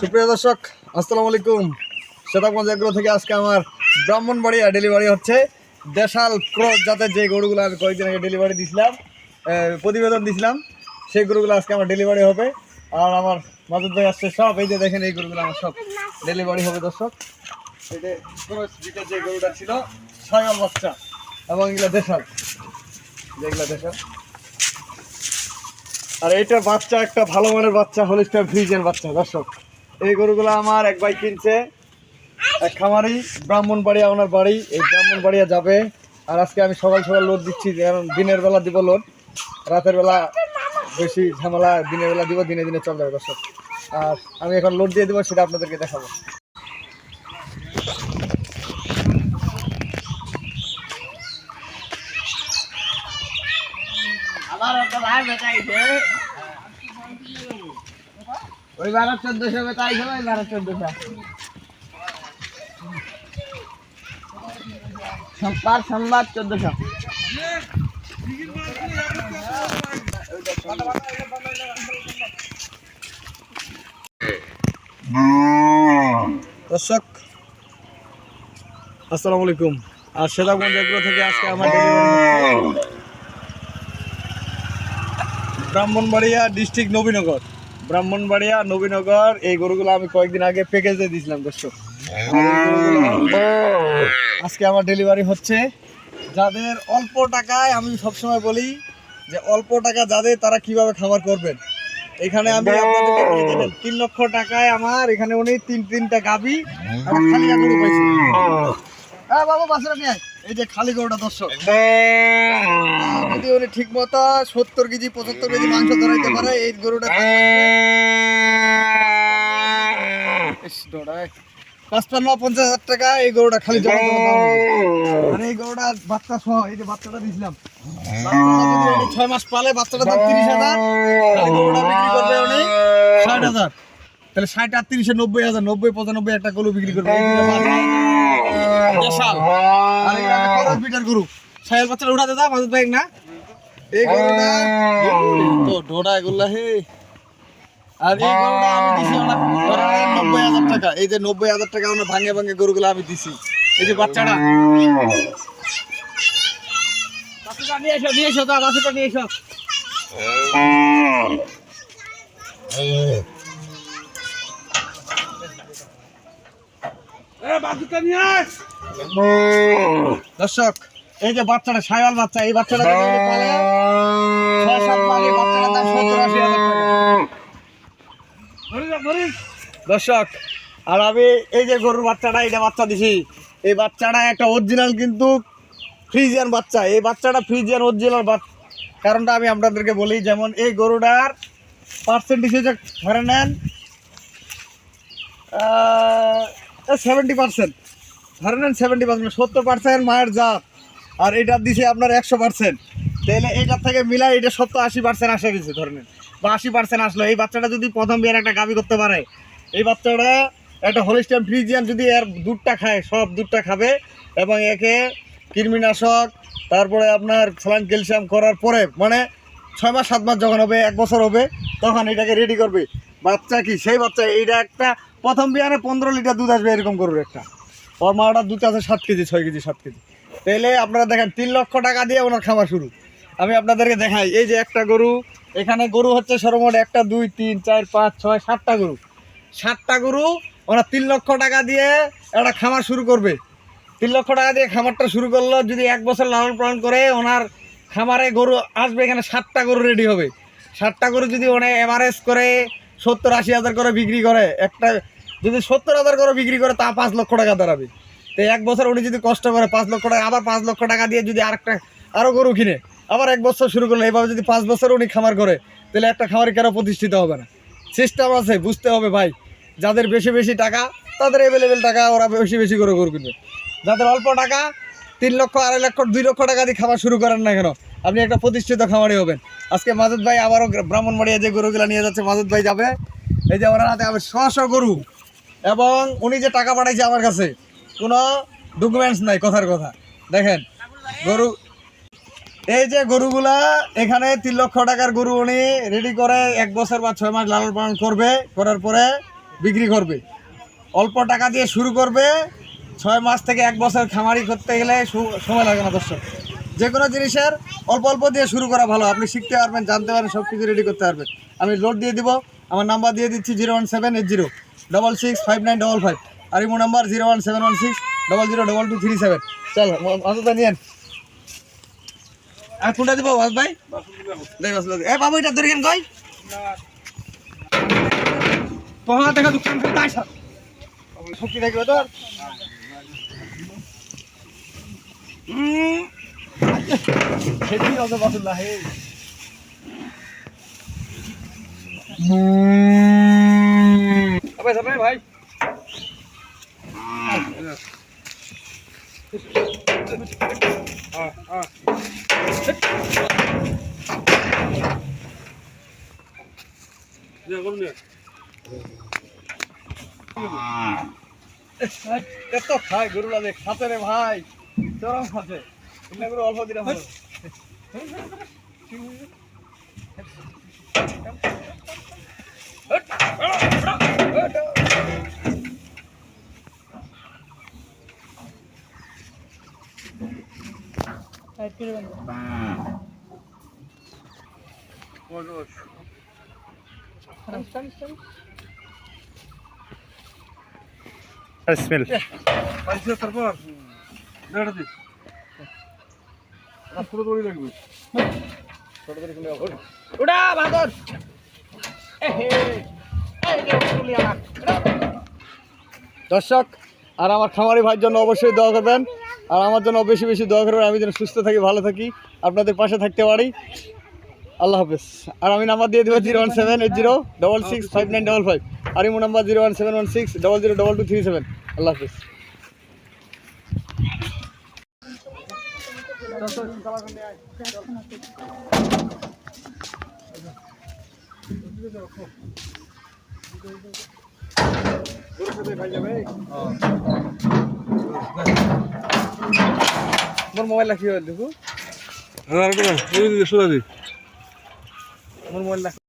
সুপ্রিয় দর্শক, আসসালামু আলাইকুম। শ্বেতাগঞ্জ এগ্রো থেকে আজকে আমার ব্রাহ্মণবাড়িয়া ডেলিভারি হচ্ছে। দেশাল ক্রস জাতের যে গরুগুলো আমি কয়েকদিন আগে ডেলিভারি দিয়েছিলাম প্রতিবেদন দিয়েছিলাম সেই গরুগুলো আজকে আমার ডেলিভারি হবে। আর আমার মাদুর ভাই আসছে সব, এই যে দেখেন এই গরুগুলো আমার সব ডেলিভারি হবে দর্শক। যে ক্রস যে গরুটা ছিল ছয়ল বাচ্চা এবং এগুলো দেশাল। যেগুলো দেশাল। আর এইটা বাচ্চা, একটা ভালো মানের বাচ্চা, হলিস্টার ফ্রিজের বাচ্চা, দর্শক। এই গরুগুলো আমার এক ভাই কিনছে, এক খামারি, ব্রাহ্মণবাড়িয়া ওনার বাড়ি। এই ব্রাহ্মণবাড়িয়া যাবে। আর আজকে আমি সকাল সকাল লোড দিচ্ছি, কারণ দিনের বেলা দিব লোড। রাতের বেলা বেশি ঝামেলা, দিনের বেলা দিব, দিনে দিনে চল যাবে দর্শক। আর আমি এখন লোড দিয়ে দেবো, সেটা আপনাদেরকে দেখাবো আমার একটা ভাই বেচাইছে ওই বারো চোদ্দশো বেচাইছে ওই বারো চোদ্দশো সোমবার সোমবার চোদ্দশো দর্শক, আসসালামু আলাইকুম। আর সেতাগঞ্জ এগুলো থেকে আজকে আমার ব্রাহ্মণবাড়িয়া ডিস্ট্রিক্ট নবীনগর। ব্রাহ্মণবাড়িয়া, নবীনগর, এই গরুগুলো আমি কয়েকদিন আগে প্যাকেজে দিয়েছিলাম, দর্শক। আজকে আমার ডেলিভারি হচ্ছে। যাদের অল্প টাকায় আমি সবসময় বলি যে, অল্প টাকা যাদের, তারা কীভাবে খাবার করবেন? এখানে আমি তিন লক্ষ টাকায় আমার এখানে উনি তিন তিনটা গাবি খালি পাইছে হ্যাঁ বাবু বাসরা নিয়ে এই যে খালি গরুটা দর্শক। যদি উনি ঠিক মতো সত্তর কেজি পঁচাত্তর কেজি মাংস ধরাইতে পারে এই গরুটা। পাঁচপান্ন পঞ্চাশ হাজার টাকা এই গরুটা খালি জমা। আর এই গরুটা বাচ্চা সহ এই যে বাচ্চাটা দিয়েছিলাম ছয় মাস পালে বাচ্চাটা দাম তিরিশ হাজার। গরুটা বিক্রি করবে উনি ষাট হাজার। তাহলে ষাট আর তিরিশে নব্বই হাজার নব্বই পঁচানব্বই একটা গরু বিক্রি করবে। খরচ বিটার গরু। সাহেল বাচ্চাটা উঠাতে দাও ভাই না? এই গরুটা তো ডোডা এগুলা হে। আর এই গরুটা আমি দিছি আমরা নব্বই হাজার টাকা। এই যে নব্বই হাজার টাকা আমরা ভাঙে ভাঙে গরুগুলো আমি দিছি। এই যে বাচ্চাটা। নিয়ে এসো নিয়ে এসো তো নিয়ে এসো। দর্শক এই যে বাচ্চাটা সায়াল বাচ্চা এই বাচ্চাটা দর্শক আর আমি এই যে গরুর বাচ্চাটা এটা বাচ্চা দিছি এই বাচ্চাটা একটা অরিজিনাল কিন্তু ফ্রিজিয়ান বাচ্চা। এই বাচ্চাটা ফ্রিজিয়ান অরিজিনাল বাচ্চা। কারণটা আমি আপনাদেরকে বলি যেমন এই গরুটার পার্সেন্টেজ হচ্ছে ধরে নেন সেভেন্টি পার্সেন্ট ধরে নেন সেভেন্টি পার্সেন্ট সত্তর পার্সেন্ট মায়ের জাত। আর এটা দিছে আপনার একশো পার্সেন্ট তাহলে এটার থেকে মিলাই এটা সত্তর আশি পার্সেন্ট আসে গেছে, ধরে নেন। বা আশি পার্সেন্ট আসলো। এই বাচ্চাটা যদি প্রথম বিয়ের একটা গাবি করতে পারে, এই বাচ্চাটা একটা হোলিস্টাইন ফ্রিজিয়ান যদি এর দুধটা খায়, সব দুধটা খাবে এবং একে কৃমিনাশক, তারপরে আপনার স্যালাইন ক্যালসিয়াম করার পরে মানে ছয় মাস, সাত মাস যখন হবে, এক বছর হবে, তখন এটাকে রেডি করবে। বাচ্চা কি? সেই বাচ্চা, এইটা একটা প্রথম বিয়ানে পনেরো লিটার দুধ আসবে এরকম করবে একটা। ওর মাটা দুধ আছে সাত কেজি, ছয় কেজি, সাত কেজি। তাহলে আপনারা দেখেন, তিন লক্ষ টাকা দিয়ে ওনার খাবার শুরু। আমি আপনাদেরকে দেখাই, এই যে একটা গরু, এখানে গরু হচ্ছে সর্বমোট একটা, দুই, তিন, চার, পাঁচ, ছয়, সাতটা গরু। সাতটা গরু ওনার তিন লক্ষ টাকা দিয়ে একটা খামার শুরু করবে। তিন লক্ষ টাকা দিয়ে খামারটা শুরু করল, যদি এক বছর লালন পালন করে ওনার খামারে গরু আসবে, এখানে সাতটা গরু রেডি হবে। সাতটা গরু যদি ওনে এভারেজ করে সত্তর আশি হাজার করে বিক্রি করে। একটা যদি সত্তর হাজার করে বিক্রি করে, তা পাঁচ লক্ষ টাকা দাঁড়াবে। তো এক বছর উনি যদি কষ্ট করে পাঁচ লক্ষ টাকা, আবার পাঁচ লক্ষ টাকা দিয়ে যদি আরেকটা আরও গরু কিনে, আবার এক বছর শুরু করল এভাবে যদি পাঁচ বছর উনি খামার করে, তাহলে একটা খামারে কেন প্রতিষ্ঠিত হবে না? সিস্টেম আছে, বুঝতে হবে ভাই। যাদের বেশি বেশি টাকা, তাদের অ্যাভেলেবেল টাকা, ওরা বেশি বেশি করে গরু কিনবে। যাদের অল্প টাকা, তিন লক্ষ, আড়াই লক্ষ, দুই লক্ষ টাকা দিয়ে খাবার শুরু করেন না কেন? আপনি একটা প্রতিষ্ঠিত খামারি হবেন। আজকে মাজুদ ভাই আবারও ব্রাহ্মণবাড়িয়া যে গরুগুলো নিয়ে যাচ্ছে, মাজুদ ভাই যাবে। এই যে ওনার হাতে আবার শ গরু। এবং উনি যে টাকা পাঠাইছে আমার কাছে, কোনো ডকুমেন্টস নাই, কথার কথা। দেখেন, গরু, এই যে গরুগুলা, এখানে তিন লক্ষ টাকার গরু উনি রেডি করে এক বছর বা ছয় মাস লালন পালন করবে, করার পরে বিক্রি করবে। অল্প টাকা দিয়ে শুরু করবে, ছয় মাস থেকে এক বছর খামারি করতে গেলে সময় লাগে না দর্শক। যে কোনো জিনিসের অল্প অল্প দিয়ে শুরু করা ভালো। আপনি শিখতে পারবেন, জানতে পারবেন সব কিছু রেডি করতে পারবেন। আমি লোড দিয়ে দিব। আমার নাম্বার দিয়ে দিচ্ছি zero one seven eight zero double six five nine double five আর Imo number zero one seven one six double zero double two three seven চল অন্তত নিয়েন আর কোনটা দিব বাস ভাই? এ, বাবু, এটা ধরে কেন কই? তোমরা দেখা সব শক্তি থাকবে তোর। ভাই এত খায় গরু লাগে খাতে রে ভাই চরম খাতে তুমি গরু অল্প দিলে ভালো স্মেল পাইছে তারপর দাঁড়া দি ছোট দড়ি লাগবে। ছোট দড়ি বাদর! দর্শক আর আমার খামারি ভাইয়ের জন্য অবশ্যই দোয়া করবেন। আর আমার জন্য বেশি বেশি দোয়া করবেন। আমি যেন সুস্থ থাকি ভালো থাকি আপনাদের পাশে থাকতে পারি। আল্লাহ হাফেজ। আর আমি নাম্বার দিয়ে দেবো zero one seven eight zero double six five nine double five. আর Imo number zero one seven one six double zero double two three seven. আল্লাহ হাফেজ। মোর মোবাইল রাখি দেখো। সোজা দি মোর মোবাইল